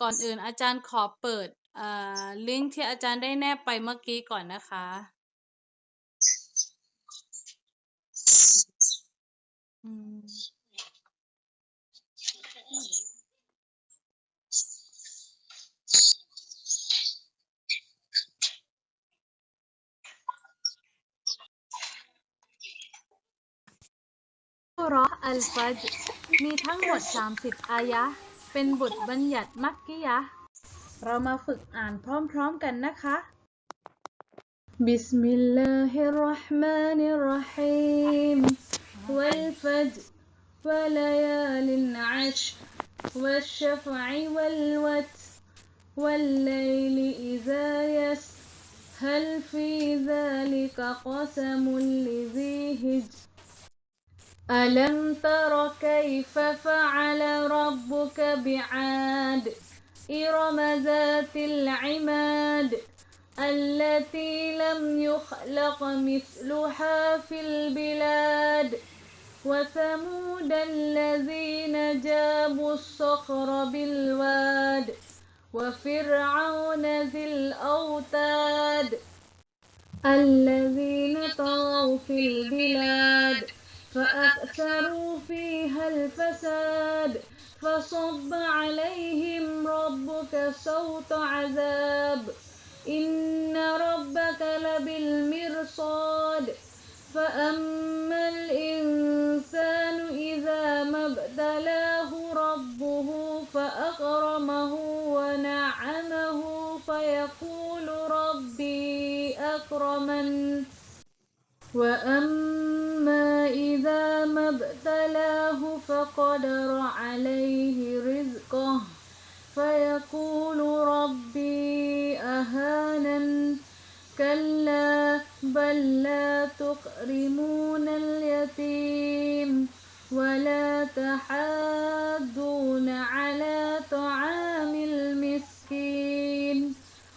ก่อนอื่นอาจารย์ขอเปิดเอ่อลิงก์ที่อาจารย์ได้แนบไปเมื่อกี้ก่อนนะคะ อืมสุเราะห์อัลฟัจรมีทั้งหมด 30 อายะห์ เป็นบทบัญญัติมักกิยะห์เรามาฝึกอ่านพร้อมๆกันนะคะ บิสมิลลาฮิรเราะห์มานิรเราะฮีมวัลฟัจรวะลายาลินอัชรوالشفع والوتر والليل إذا يسر هل في ذلك قسم لذي هجر ألم تر كيف فعل ربك بعاد؟ إرم ذات العماد التي لم يخلق مثلها في البلاد؟ وثمود الذين جابوا الصخر بالواد؟ وفرعون ذي الأوتاد الذين طغوا في البلاد؟ فأكثروا فيها الفساد فصب عليهم ربك صوت عذاب. إن ربك لبالمرصاد. فأما الإنسان إذا ما ابتلاه ربه فأكرمه ونعمه فيقول ربي أكرمن. وأما إذا ما ابتلاه فقدر عليه رزقه. فيقول ربي أهانن كلا بل لا تكرمون اليتيم ولا تحاضون على طعام المسكين.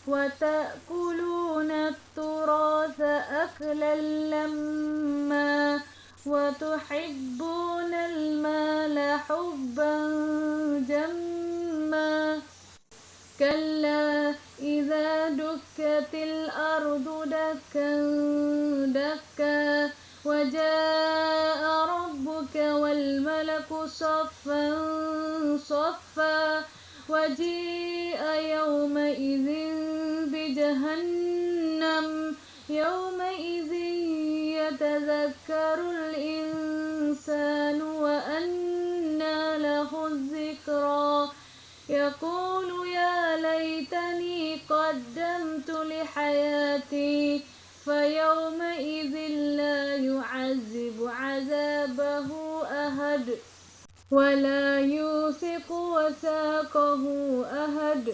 وتأكلون التراث أكلا لما وتحبون المال حبا جما. كلا إذا دكت الأرض دكا دكا. وجاء ربك والملك صفا صفا. وجيء يومئذ بجهنم. يومئذ يتذكر الإنسان وأنى له الذكرى. يقول يا ليتني قدمت لحياتي فيومئذ لا يعذب عذابه أحد ولا يوثق وثاقه أحد.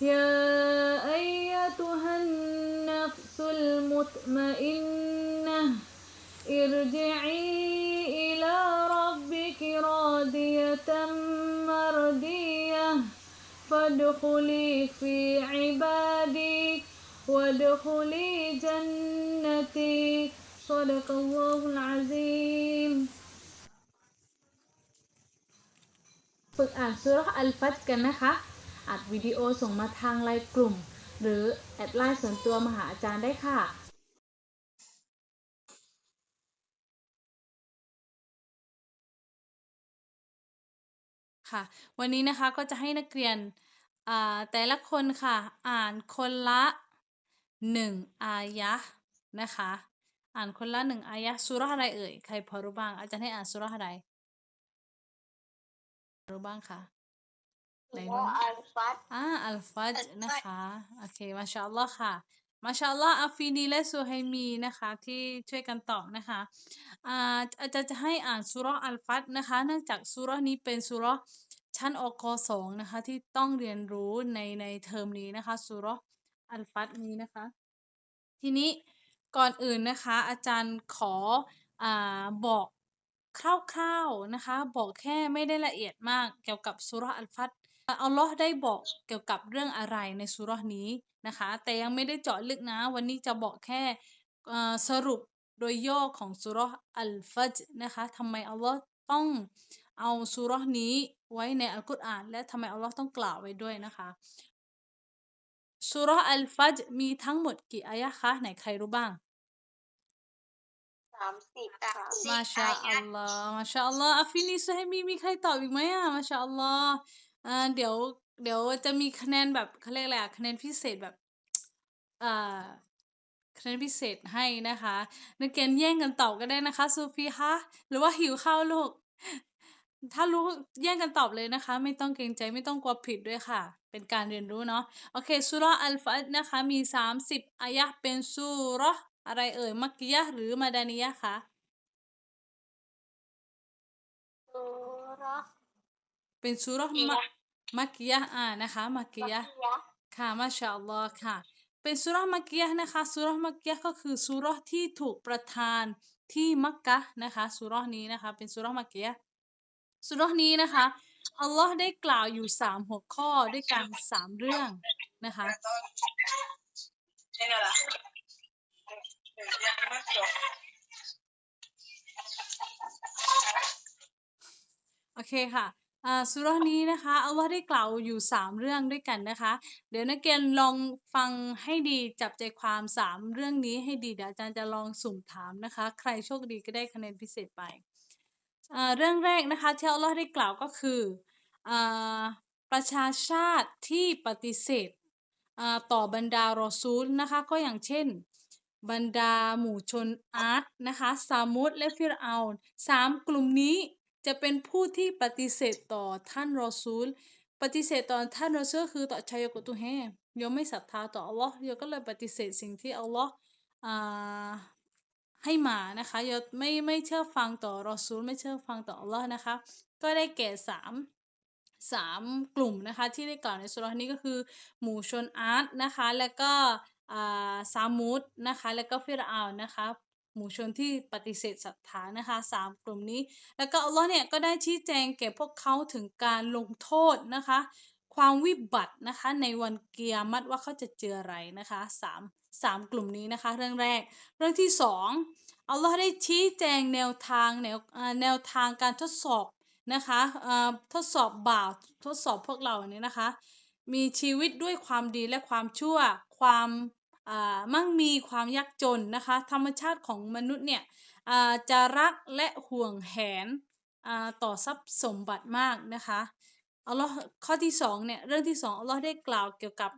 يا أيتها النفس المطمئنة ارجعي إلى ربك راضية مرضية فادخلي في عبادي وادخلي جنتي صدق الله العظيم ฝึกอ่านสุเราะห์อัลฟัจรกันนะคะ อัดวิดีโอส่งมาทางไลน์กลุ่ม หรือแอดไลน์ส่วนตัวมาหาอาจารย์ได้ค่ะ ค่ะ วันนี้นะคะก็จะให้นักเรียนอ่าแต่ละคนค่ะอ่านคนละหนึ่งอายะห์นะคะ อ่านคนละหนึ่งอายะห์สุเราะห์อะไรเอ่ยใครพอรู้บ้างอาจารย์ให้อ่านสุเราะห์อะไรรู้บ้างค่ะไหนบ้างอัลฟัดอ่าอัลฟัจอัลฟัจนะคะโอเคมาชาอัลลอฮ์ค่ะ มาชาลลอฮ์อาฟีนีและซูไฮมีนะคะที่ช่วยกันตอบนะคะอ่าอาจารย์จะให้อ่านสุรอัลฟัตนะคะเนื่องจากสุรนี้เป็นสุรชั้นอกสองนะคะที่ต้องเรียนรู้ในในเทอมนี้นะคะสุรอัลฟัตนี้นะคะ ทีนี้ก่อนอื่นนะคะ อาจารย์ขออ่าบอกคร่าวๆนะคะ บอกแค่ไม่ได้ละเอียดมากเกี่ยวกับสุรอัลฟัต อัลลอฮ์ได้บอกเกี่ยวกับเรื่องอะไรในสุเราะห์นี้นะคะ แต่ยังไม่ได้เจาะลึกนะ วันนี้จะบอกแค่เอ่อสรุปโดยย่อของสุเราะห์อัลฟัจรนะคะทำไมอัลลอฮ์ต้องเอาสุเราะห์นี้ไว้ในอัลกุรอาน และทำไมอัลลอฮ์ต้องกล่าวไว้ด้วยนะคะสุเราะห์อัลฟัจร์มีทั้งหมดกี่อายะห์คะไหนใครรู้บ้างสามสิบค่ะมาชาอัลลอฮ์มาชาอัลลอฮ์อาฟินีซให้มีมีใครตอบอีกไหมอะมาชาอัลลอฮ์ อ่าเดี๋ยวเดี๋ยวจะมีคะแนนแบบเขาเรียกอะไรอะคะแนนพิเศษแบบอ่าคะแนนพิเศษให้นะคะนักเรียนแย่งกันตอบก็ได้นะคะซูฟีคะหรือว่าหิวข้าวลูก ถ้ารู้แย่งกันตอบเลยนะคะ ไม่ต้องเกรงใจไม่ต้องกลัวผิดด้วยค่ะ เป็นการเรียนรู้เนาะโอเคสุเราะห์อัลฟัตนะคะมีสามสิบอายะเป็นสุเราะห์อะไรเอ่ยมักกิยะหรือมาดานียะคะสุเราะห์ เป็นสุเราะห์มะมักกิยะห์อ่านะคะ มักกิยะห์มักกิยะห์ค่ะมาชาอัลลอฮ์ค่ะ เป็นสุเราะห์มักกิยะห์นะคะสุเราะห์มักกิยะห์ก็คือสุเราะห์ที่ถูกประทานที่มักกะฮ์นะคะสุเราะห์นี้นะคะ เป็นสุเราะห์มักกิยะห์สุเราะห์นี้นะคะอัลลอฮ์ได้กล่าวอยู่สามหัวข้อด้วยกันสามเรื่องนะคะโอเคค่ะอ่า สุรานี้นะคะอัลลอฮ์ได้กล่าวอยู่สามเรื่องด้วยกันนะคะ เดี๋ยวนักเรียนลองฟังให้ดีจับใจความสามเรื่องนี้ให้ดีเดี๋ยวอาจารย์จะลองสุ่มถามนะคะ ใครโชคดีก็ได้คะแนนพิเศษไปเรื่องแรกนะคะที่อัลลอฮ์ได้กล่าวก็คืออ่าประชาชาติที่ปฏิเสธอ่าต่อบรรดารอซูลนะคะก็อย่างเช่น บรรดาหมู่ชนอาร์ตนะคะซามุดและฟิรเอาสามกลุ่มนี้ จะเป็นผู้ที่ปฏิเสธต่อท่านรอซูล ปฏิเสธต่อท่านรอซูลคือต่อชัยกุตุเฮโยมไม่ศรัทธาต่ออัลลอฮ์โยมก็เลยปฏิเสธสิ่งที่อัลลอฮ์ให้มานะคะโยมไม่ไม่เชื่อฟังต่อรอซูล ไม่เชื่อฟังต่ออัลลอฮ์นะคะ ก็ได้แก่สามสามกลุ่มนะคะที่ได้กล่าวในสุรานี้ก็คือ หมู่ชนอาร์ตนะคะ แล้วก็ซามุดนะคะ แล้วก็ฟิรเอานะคะ หมู่ชนที่ปฏิเสธศรัทธานะคะสามกลุ่มนี้ แล้วก็อัลลอฮ์เนี่ยก็ได้ชี้แจงแก่พวกเขาถึงการลงโทษนะคะ ความวิบัตินะคะในวันเกียรติว่าเขาจะเจออะไรนะคะสามสามกลุ่มนี้นะคะ เรื่องแรก เรื่องที่สองอัลลอฮ์ได้ชี้แจงแนวทางแนวแนวทางการทดสอบนะคะทดสอบบ่าวทดสอบพวกเรานี่ยนะคะ มีชีวิตด้วยความดีและความชั่ว ความ มั่งมีความยากจนนะคะ ธรรมชาติของมนุษย์เนี่ยจะรักและห่วงแหนต่อทรัพย์สมบัติมากนะคะอัลลอฮ์ข้อที่สองเนี่ยเรื่องที่สองอัลลอฮ์ได้กล่าวเกี่ยวกับ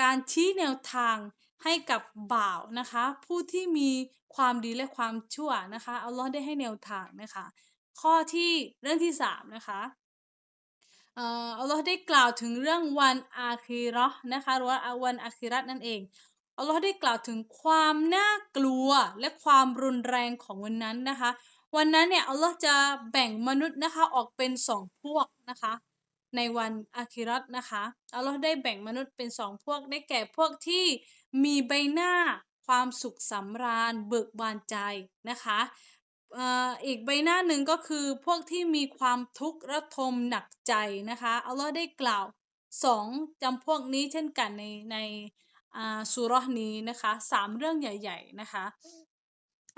การชี้แนวทางให้กับบ่าวนะคะ ผู้ที่มีความดีและความชั่วนะคะอัลลอฮ์ได้ให้แนวทางนะคะ ข้อที่เรื่องที่สามนะคะ อัลลอฮ์ได้กล่าวถึงเรื่องวันอาคีราะห์นะคะหรือว่าวันอาคีรัตนั่นเองอัลลอฮ์ได้กล่าวถึงความน่ากลัวและความรุนแรงของวันนั้นนะคะ วันนั้นเนี่ยอัลลอฮ์จะแบ่งมนุษย์นะคะออกเป็นสองพวกนะคะ ในวันอาคิรัตนะคะอัลลอฮ์ได้แบ่งมนุษย์เป็นสองพวกได้แก่พวกที่มีใบหน้าความสุขสำราญเบิกบานใจนะคะ เอ่ออีกใบหน้าหนึ่งก็คือพวกที่มีความทุกข์ระทมหนักใจนะคะอัลลอฮ์ได้กล่าวสองจำพวกนี้เช่นกันในในอ่าสุรห์นี้นะคะสามเรื่องใหญ่ ๆนะคะ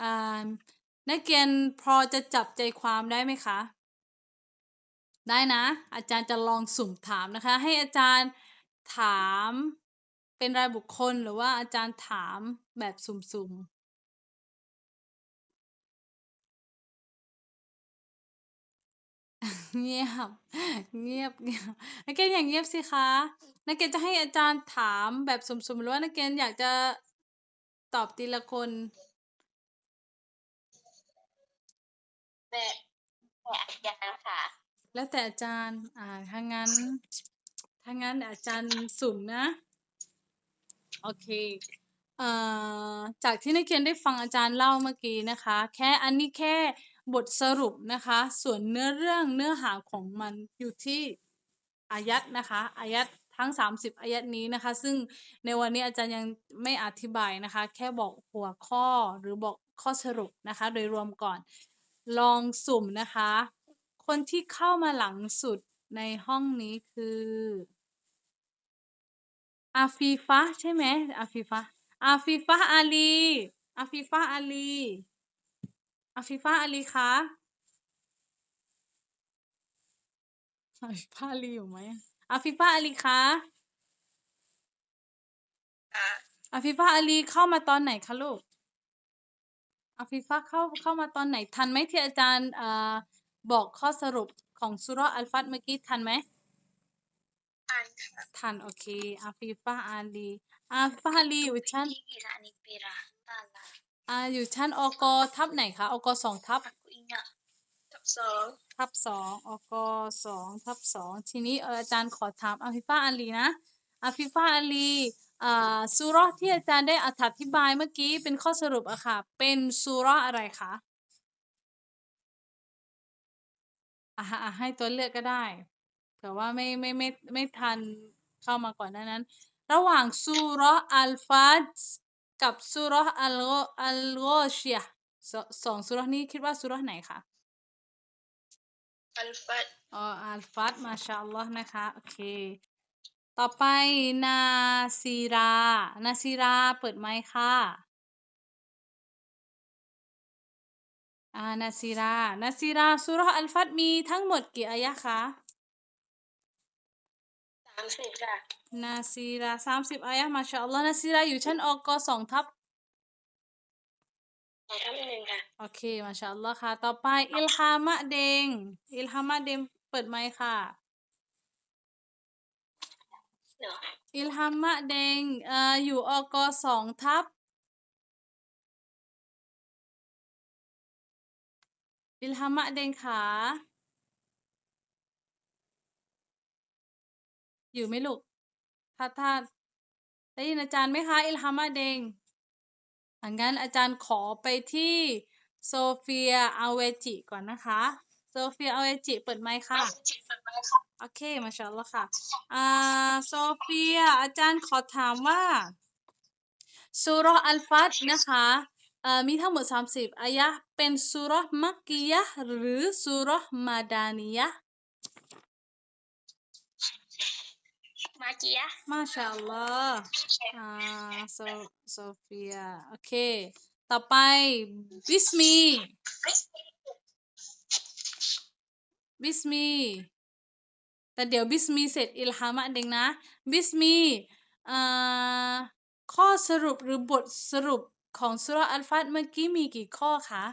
อ่านักเรียนพอจะจับใจความได้ไหมคะ ได้นะ อาจารย์จะลองสุ่มถามนะคะ ให้อาจารย์ถามเป็นรายบุคคลหรือว่าอาจารย์ถามแบบสุ่มๆ เงียบ เงียบ เงียบ นักเรียนอย่างเงียบสิคะ นักเรียนจะให้อาจารย์ถามแบบสุ่มๆ หรือว่านักเรียนอยากจะตอบทีละคน แต่แต่อาจารย์ค่ะ แล้วแต่อาจารย์ อ่า ถ้างั้น ถ้างั้นเดี๋ยวอาจารย์สุ่มนะ โอเค เอ่อ จากที่นักเรียนได้ฟังอาจารย์เล่าเมื่อกี้นะคะ แค่อันนี้แค่ บทสรุปนะคะ ส่วนเนื้อเรื่องเนื้อหาของมันอยู่ที่อายัดนะคะอายัดทั้ง 30 อายัดนี้นะคะ ซึ่งในวันนี้อาจารย์ยังไม่อธิบายนะคะ แค่บอกหัวข้อหรือบอกข้อสรุปนะคะ โดยรวมก่อนลองสุ่มนะคะ คนที่เข้ามาหลังสุดในห้องนี้คืออาฟีฟะใช่ไหมอาฟีฟะอาฟีฟะอาลีอาฟีฟะอาลี อาฟีฟะอาลีคะอาฟิฟ้าอาลีอยู่ไหมอาฟิฟ้าอาลีคะอะอาฟิฟ้าอาลีเข้ามาตอนไหนคะลูกอาฟิฟ้าเข้าเข้ามาตอนไหนทันไหมที่อาจารย์เอ่อบอกข้อสรุปของสุเราะห์อัลฟัตเมื่อกี้ทันไหมอ่านค่ะทันโอเคอาฟิฟ้าอาลีอาฟิฟ้าอาลีอยู่ชั้น อ่าอยู่ชั้นอกทับไหนคะอกสองทับ aku ingat tab สองทับสองอกสองทับสองทีนี้เอออาจารย์ขอถามอาฟิฟ้าอาลีนะอาฟิฟ้าอาลีอ่าสุเราะห์ที่อาจารย์ได้อธิบายเมื่อกี้เป็นข้อสรุปอะค่ะ เป็นสุเราะห์อะไรคะอะฮะอะให้ตัวเลือกก็ได้เผื่อว่าไม่ไม่ไม่ไม่ทันเข้ามาก่อนหน้านั้น ระหว่างสุเราะห์อัลฟัต กับสุเราะห์อัลกออัลกอชียะห์สสองสุเราะห์นี้คิดว่าสุเราะห์ไหนคะอัลฟัดอ๋ออัลฟัตมาชาอัลลอฮ์นะคะ โอเค ต่อไปนาซีรานาซีราเปิดไมค์ค่ะอ่านาซีรานาซีราสุเราะห์อัลฟัตมีทั้งหมดกี่อายะห์คะสามสิบค่ะนาซีราสามสิบอายะห์มาชาอัลลอฮ์นาซีราอยู่ชั้นอกสองทับไหนครับหนึ่งค่ะ โอเค มาชาอัลลอฮ์ค่ะ ต่อไปอิลฮามะเดง อิลฮามะเดงเปิดไมค์ค่ะเนาะอิลฮามะเดงเอ่ออยู่อกสองทับอิลฮามะเดงขา อยู่ไหมลูกถ้าถ้าได้ยินอาจารย์ไหมคะอิลฮามะเดงอังั้นอาจารย์ขอไปที่โซเฟียอาเวจิก่อนนะคะ โซเฟียอาเวจิเปิดไมค์ค่ะจิตเป็นไหมค่ะโอเค มาชาอัลลอฮ์ค่ะอ่าโซเฟียอาจารย์ขอถามว่าสุเราะห์อัลฟัตนะคะเอ่อมีทั้งหมด 30 อายะห์เป็นสุเราะห์มักกียะห์หรือสุเราะห์มาดานียะ ห์มาเกียมาชาอัลลอฮ์อ่าโซโซเฟียโอเคต่อไปบิสมีบิสมีแต่เดี๋ยวบิสมีเสร็จอิลฮามะเด้งนะบิสมีเอ่อข้อสรุปหรือบทสรุปของสุเราะห์อัลฟัตเมื่อกี้มีกี่ข้อคะ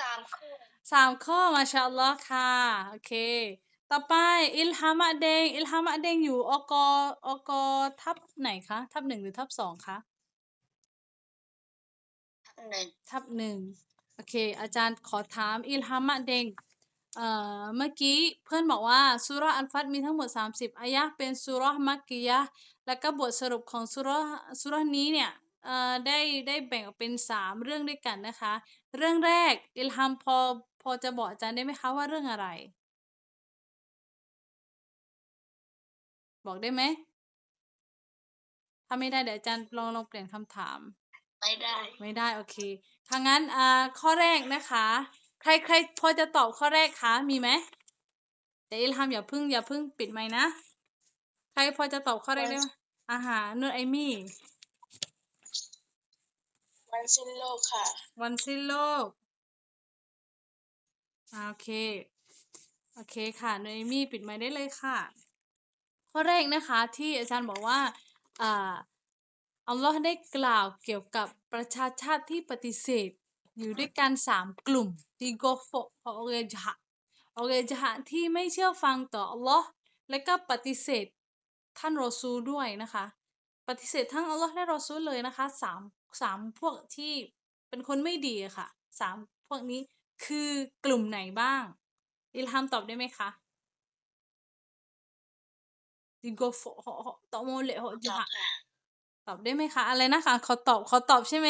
สามคู่สามข้อมาชาอัลลอฮ์ค่ะ โอเค ต่อไป อิลฮามะเดง อิลฮามะเดงอยู่อกอกทับไหนคะ ทับหนึ่งหรือทับสองคะหนึ่งทับหนึ่งโอเค อาจารย์ขอถาม อิลฮามะเดงเอ่อเมื่อกี้เพื่อนบอกว่าสุเราะห์อัลฟัตมีทั้งหมด 30อายะห์เป็นสุเราะห์มักกิยะห์แล้วก็บทสรุปของสุเราะห์สุเราะห์นี้เนี่ยเอ่อได้ได้แบ่งออกเป็น 3 เรื่องด้วยกันนะคะ เรื่องแรกอิลฮัมพอพอจะบอกอาจารย์ได้ไหมคะว่าเรื่องอะไร บอกได้ไหมถ้าไม่ได้เดี๋ยวอาจารย์ลองลองเปลี่ยนคำถาม ไม่ได้ ไม่ได้โอเคถ้างั้นอ่าข้อแรกนะคะ ใครใครพอจะตอบข้อแรกคะมีไหมแต่อิลฮัมอย่าเพึ่งอย่าเพึ่งปิดไมค์นะ ใครพอจะตอบข้อแรกได้ไหมอาหารนุนไอมี่ วันสิ้นโลกค่ะ วันสิ้นโลก โอเค โอเคค่ะนุนไอมี่ปิดไมค์ได้เลยค่ะ ข้อแรกนะคะที่อาจารย์บอกว่าอ่าอัลลอฮ์ได้กล่าวเกี่ยวกับประชาชาติที่ปฏิเสธ อยู่ด้วยกันสามกลุ่มที่โกโฟออเรจฮะออเรจฮะที่ไม่เชื่อฟังต่ออัลลอฮ์และก็ปฏิเสธท่านรอซูด้วยนะคะ ปฏิเสธทั้งอัลลอฮ์และรอซูลเลยนะคะสามสามพวกที่เป็นคนไม่ดีอะค่ะสามพวกนี้คือกลุ่มไหนบ้างอิลฮัมตอบได้ไหมคะ ดิโกโฟตอบโมเลโฮตจอบฮะค่ะตอบได้ไหมคะ อะไรนะคะขอตอบขอตอบใช่ไหม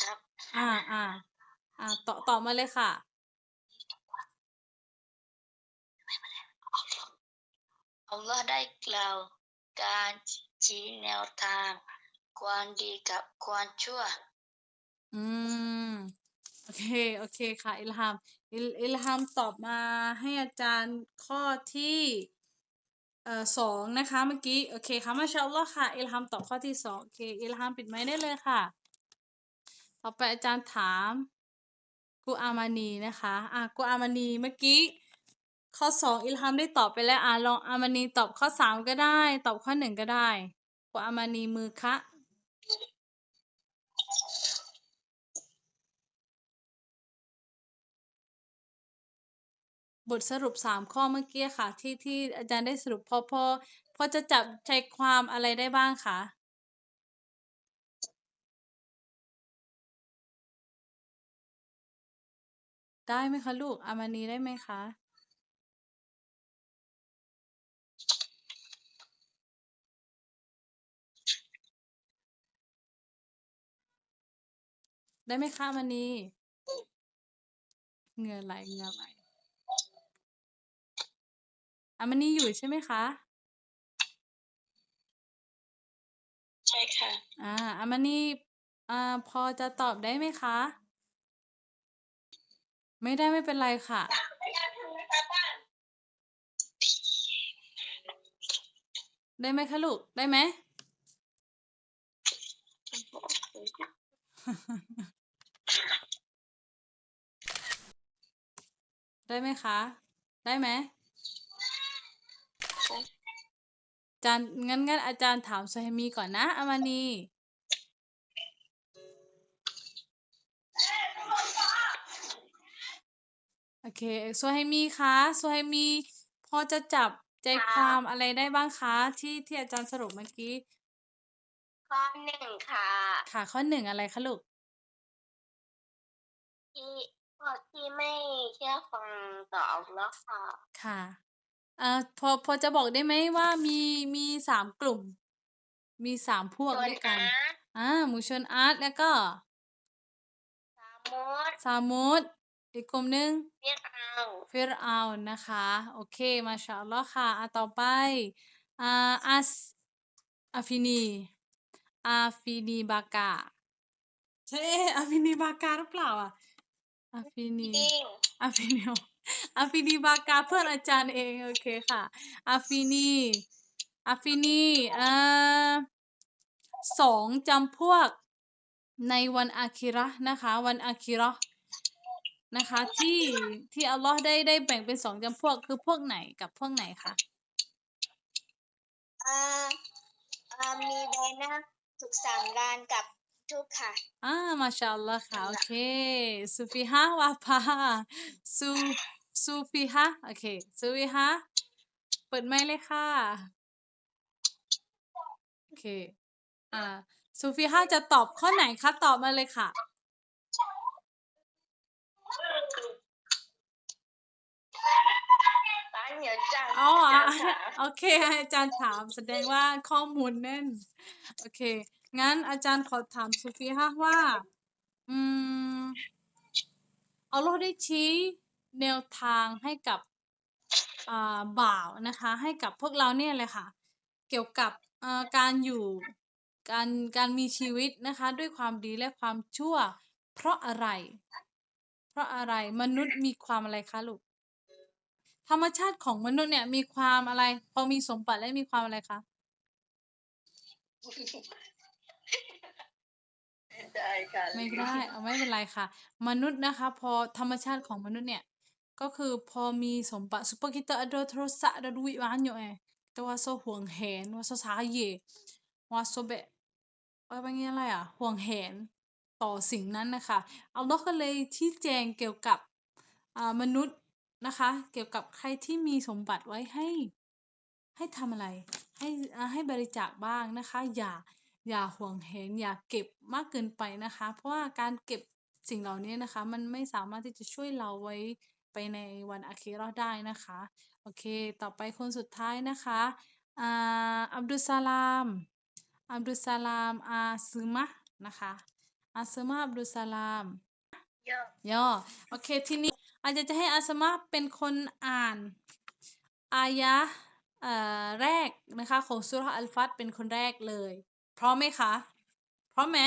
ครับ อ่าอ่าอ่าตอบตอบมาเลยค่ะ อัลลอฮ์ได้กล่าวการชี้แนวทาง ความดีกับความชั่ว อืม โอเค โอเคค่ะ อิลฮัมอิลอิลฮัมตอบมาให้อาจารย์ข้อที่เอ่อสองนะคะ เมื่อกี้ โอเคค่ะมาชาอัลลอฮ์ค่ะ อิลฮัมตอบข้อที่สองโอเค อิลฮัมปิดไมค์ได้เลยค่ะ ต่อไปอาจารย์ถามกูอามานีนะคะ อะกูอามานีเมื่อกี้ ข้อสองอิลฮัมได้ตอบไปแล้วอะลองอามานีตอบข้อสามก็ได้ ตอบข้อหนึ่งก็ได้กูอามานีมือคะบทสรุปสามข้อเมื่อกี้ค่ะ ที่ที่อาจารย์ได้สรุปพอพอพอจะจับใจความอะไรได้บ้างคะได้ไหมคะลูกอามานีได้ไหมคะ ได้ไหมคะอามานีเหงื่อไหลเหงื่อไหลอามานีอยู่ใช่ไหมคะใช่ค่ะ อ่าอามานีอ่าพอจะตอบได้ไหมคะ ไม่ได้ไม่เป็นไรค่ะ ได้ไหมคะลูกได้ไหม ได้ไหมคะ ได้ไหมอาจารย์งั้นงั้นอาจารย์ถามโซเฮมีก่อนนะอามานีโอเคโซเฮมีคะโซเฮมีพอจะจับใจค่ะความอะไรได้บ้างคะที่ที่อาจารย์สรุปเมื่อกี้ ข้อหนึ่งค่ะ ค่ะ ข้อหนึ่งอะไรคะลูกที่พว กที่ไม่เชื่อฟังต่ออัลลอฮ์ค่ะค่ะเอ่อพอพอจะบอกได้ไหมว่ามีมีสามกลุ่ม มีสามพวกส่วนด้วยกันอาร์ตอ่าหมู่ชนอาร์ตแล้วก็สามุดซามูดอีกกลุ่มหนึ่งเรียกเอาฟิรเอานนะคะ โอเค มาชาอัลลอฮ์ค่ะอะต่อไปอ่าอัสอาฟินีอาฟินีบากาใช่อาฟินีบากาหรือเปล่าอะ อาฟินีจริงอาฟินีอาฟินีบากาเพื่อนอาจารย์เอง โอเคค่ะอาฟินีอาฟินีเอ่อสองจำพวกในวันอาคิเราะห์นะคะ วันอาคิเราะห์นะคะ ที่ที่อัลลอฮ์ได้ได้แบ่งเป็นสองจำพวกคือพวกไหนกับพวกไหนคะอ่าอ่ามีใบหน้าสุขสำราญกับ ทุกข์ค่ะ อ่า มาชาอัลลอฮ์ค่ะ โอเคซูฟิฮะวาพาซูซูฟิฮะโอเคซูฟิฮะเปิดไมค์เลยค่ะ โอเค อ่าซูฟิฮะจะตอบข้อไหนคะ ตอบมาเลยค่ะ ร้านเหนียวจังอ๋ออะอาจารย์ค่ะโอเค อาจารย์ถามแสดงว่าข้อมูลแน่น โอเค งั้นอาจารย์ขอถามซูฟิฮะว่า อืมอัลลอฮ์ได้ชี้แนวทางให้กับบ่าวนะคะ ให้กับพวกเราเนี่ยเลยค่ะ เกี่ยวกับการอยู่การการมีชีวิตนะคะ ด้วยความดีและความชั่ว เพราะอะไร เพราะอะไรมนุษย์มีความอะไรคะลูกธรรมชาติของมนุษย์เนี่ยมีความอะไร พอมีสมบัติแล้วมีความอะไรคะ ได้ค่ะไม่ได้เอาไม่เป็นไรค่ะ มนุษย์นะคะ พอธรรมชาติของมนุษย์เนี่ย ก็คือพอมีสมบัติ supaya kita ada terus ada duit banyak eh kita rasa ห่วงแหน rasa saya rasa แบบว่าเป็นอะไรอะห่วงแหนต่อสิ่งนั้นนะคะอัลลอฮ์ก็เลยชี้แจงเกี่ยวกับอ่ามนุษย์นะคะ เกี่ยวกับใครที่มีสมบัติไว้ให้ ให้ทำอะไร ให้อ่าให้บริจาคบ้างนะคะ อย่า อย่าห่วงเห็นอย่าเก็บมากเกินไปนะคะ เพราะว่าการเก็บสิ่งเหล่านี้นะคะ มันไม่สามารถที่จะช่วยเราไว้ไปในวันอาคีเราะห์ได้นะคะ โอเค ต่อไปคนสุดท้ายนะคะอ่าอับดุลสลาม อับดุลสลาม อาซึมะห์นะคะ อาซึมะห์อับดุลสลามเยอะย่อโอเค ทีนี้อาจารย์จะให้อาสมะเป็นคนอ่าน อายะห์เอ่อแรกนะคะ ของสุเราะห์อัลฟัตเป็นคนแรกเลยพ ร้อมไหมคะ พร้อมไหม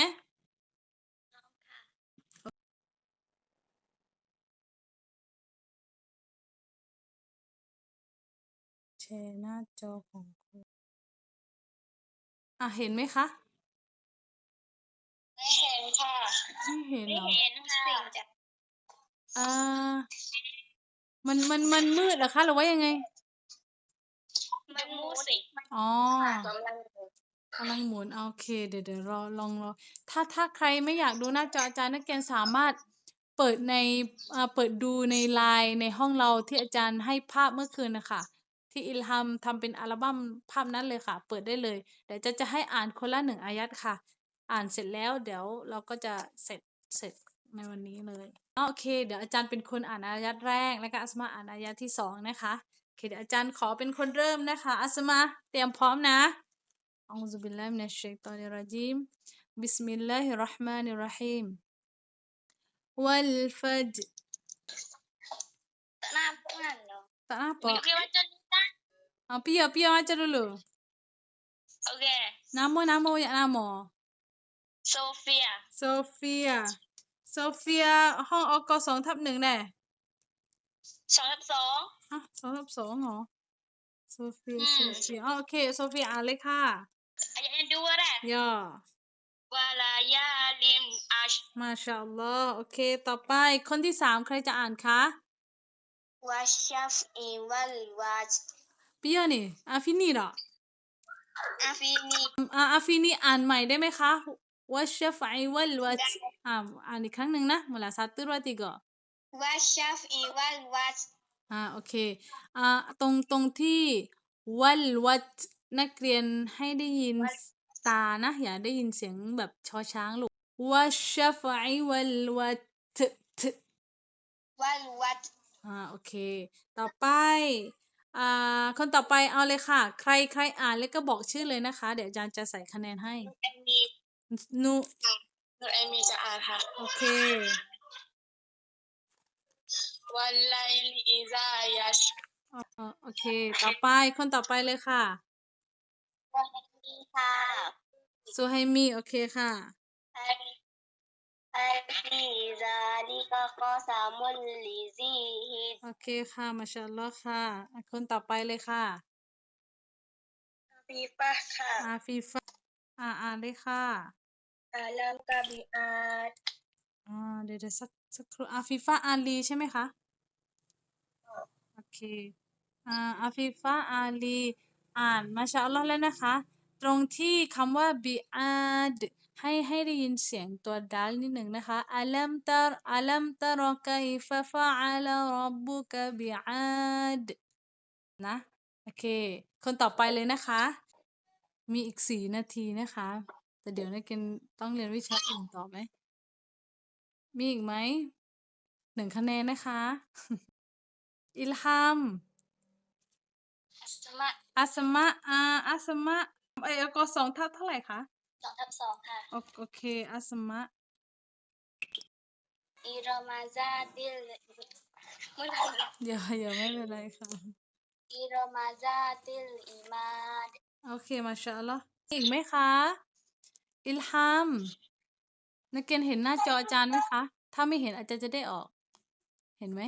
แชร์หน้าจอของคุณอะเห็นไหมคะ ไม่เห็นค่ะ ไม่เห็นไม่เหรอเห็นสิ่งจากอ่ามันมันมันมืดเหรอคะหรือว่ายังไง มันมูสิอ๋อ กำลัง กำลังหมุนโอเคเดี๋ยวเดี๋ยวรอลองรอถ้าถ้าใครไม่อยากดูหน้าจออาจารย์นักเรียนสามารถเปิดในอ่าเปิดดูในไลน์ในห้องเราที่อาจารย์ให้ภาพเมื่อคืนนะคะที่อิลฮัมทำเป็นอัลบั้มภาพนั้นเลยค่ะ เปิดได้เลยเดี๋ยวจะจะให้อ่านคนละหนึ่งอายัดค่ะ อ่านเสร็จแล้วเดี๋ยวเราก็จะเสร็จเสร็จในวันนี้เลยอ๋อโอเค เดี๋ยวอาจารย์เป็นคนอ่านอายัดแรกแล้วก็อัสมาอ่านอายัดที่สองนะคะโอเคเดี๋ยวอาจารย์ขอเป็นคนเริ่มนะคะอัสมาเตรียมพร้อมนะ أعوذ بالله من الشيطان الرجيم بسم الله الرحمن الرحيم والفجر หน้าเพื่อนเหรอ tak มี apa คิดว่าจะได้ ah pia pia baca dulu โอเค nama nama banyak nama โซเฟีย Sophia Sophia ห้องอกสองทับหนึ่งแน่ สองทับสอง ฮะสองทับสองเหรอ Sophia อืม Sophia อ๋อโอเค Sophia อ่านเลยค่ะอายะดูว่าได้ย่อวาลายาลิมอัชมาชาอัลลอฮ์โอเค ต่อไปคนที่สามใครจะอ่านคะวาชัฟอีวัลวาจเปียนี่อาฟินี่เหรออาฟินีอ่าอาฟีนี่อ่านใหม่ได้ไหมคะวัชฟะอิวัลวัชอ่าอ่านอีกครั้งหนึ่งนะมุลาซาตุรวาติกอวาชัฟอีวัลวาจ อ่า โอเค อ่า ตรง ตรงที่ วัล วัชนักเรียนให้ได้ยินตานะ อย่าได้ยินเสียงแบบชอช้างลูก วัชฟะอิ วัล วัชทวัลวัจอ่า โอเค ต่อไป อ่า คนต่อไปเอาเลยค่ะ ใครใครอ่านแล้วก็บอกชื่อเลยนะคะ เดี๋ยวอาจารย์จะใส่คะแนนให้ เอมีนูหนูเอมีจะอ่านค่ะ โอเค วันไลลิอิซายัชอ๋อโอเค ต่อไปคนต่อไปเลยค่ะวันนี้ค่ะซูไฮมีโอเคค่ะไอไอฟีซาลิกะกอซามุลลิซีฮิดโอเคค่ะมาชาอัลลอฮ์ค่ะอะคนต่อไปเลยค่ะฟีฟะค่ะอาฟีฟะอ่าอ่านเลยค่ะอาลัมกะบิอาดอ่าเดี๋ยวเดี๋ยวสักสักครู่อาฟีฟะอาลีใช่ไหมคะโอ เคอ่าอาฟีฟะอาลี อ่านมาชาอัลลอฮ์แล้วนะคะ ตรงที่คำว่าบิอาดให้ให้ได้ยินเสียงตัวดัลนิดหนึ่งนะคะอัลัมตรอัลัมตรไกฟะฟะอัลรับบุกบิอาดนะ โอเค คนต่อไปเลยนะคะ มีอีกสี่นาทีนะคะ แต่เดี๋ยวนักเรียนต้องเรียนวิชาอื่นต่อไหม มีอีกไหมหนึ่งคะแนนนะคะ อิลฮัมอัสมะอัสมะอาอัสมะเอยกสองทับเท่าไหร่คะสองทับสองค่ะ โอโอเค อัสมะอิรอมาซาติลมุลเดี๋ยวเดี๋ยวไม่เป็นไรค่ะอิรอมาซาติลอิมาดโอเค มาชาอัลลอฮ์อีกไหมคะ อิลฮัมนักเรียนเห็นหน้าจออาจารย์ไหมคะ ถ้าไม่เห็นอาจารย์จะได้ออก เห็นไหมไม่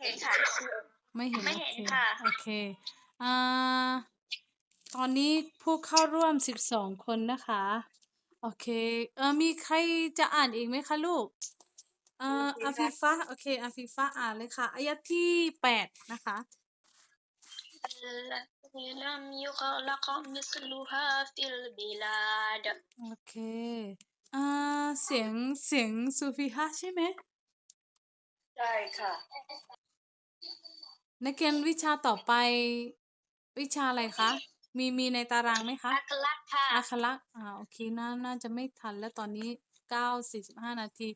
เห็นค่ะ ไม่เห็น ไม่ โอ เห็น เค ค่ะ โอเค อ่า ตอนนี้ผู้เข้าร่วมสิบสองคนนะคะ โอเค เออมีใครจะอ่านอีกไหมคะลูก เอ่ออาฟิฟะโอเคอาฟิฟะอ่านเลยค่ะ อายะที่แปดนะคะ التي لم يخلق مثلها في البلاد โอเค อ่า เสียง เสียงซูฟิฮะใช่ไหม ใช่ค่ะ นักเรียนวิชาต่อไป วิชาอะไรคะ มีมีในตารางไหมคะอักลักค่ะอาคลักษ์อ่าโอเคน่าน่าจะไม่ทันแล้วตอนนี้เก้าสี่สิบห้านาที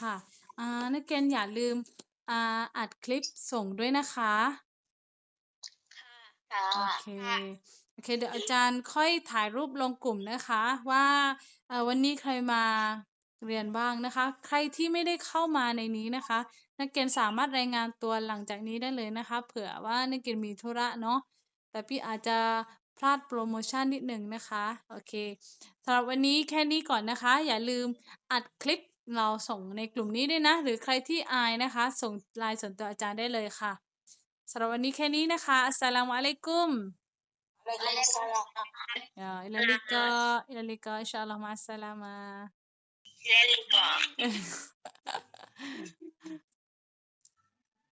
ค่ะอ่านักเรียนอย่าลืมอ่าอัดคลิปส่งด้วยนะคะค่ะโอเคโอเคเดี๋ยวอาจารย์ค่อยถ่ายรูปลงกลุ่มนะคะ ว่าเอ่อวันนี้ใครมาเรียนบ้างนะคะ ใครที่ไม่ได้เข้ามาในนี้นะคะ นักเรียนสามารถรายงานตัวหลังจากนี้ได้เลยนะคะ เผื่อว่านักเรียนมีธุระเนาะแต่พี่อาจจะพลาดโปรโมชั่นนิดหนึ่งนะคะโอเคสำหรับวันนี้แค่นี้ก่อนนะคะ อย่าลืมอัดคลิปเราส่งในกลุ่มนี้ด้วยนะ หรือใครที่อายนะคะ ส่งไลน์ส่วนตัวอาจารย์ได้เลยค่ะสำหรับวันนี้แค่นี้นะคะอัสสลามุอะลัยกุม Waalaikumsalam. อ่าอิลาลิกา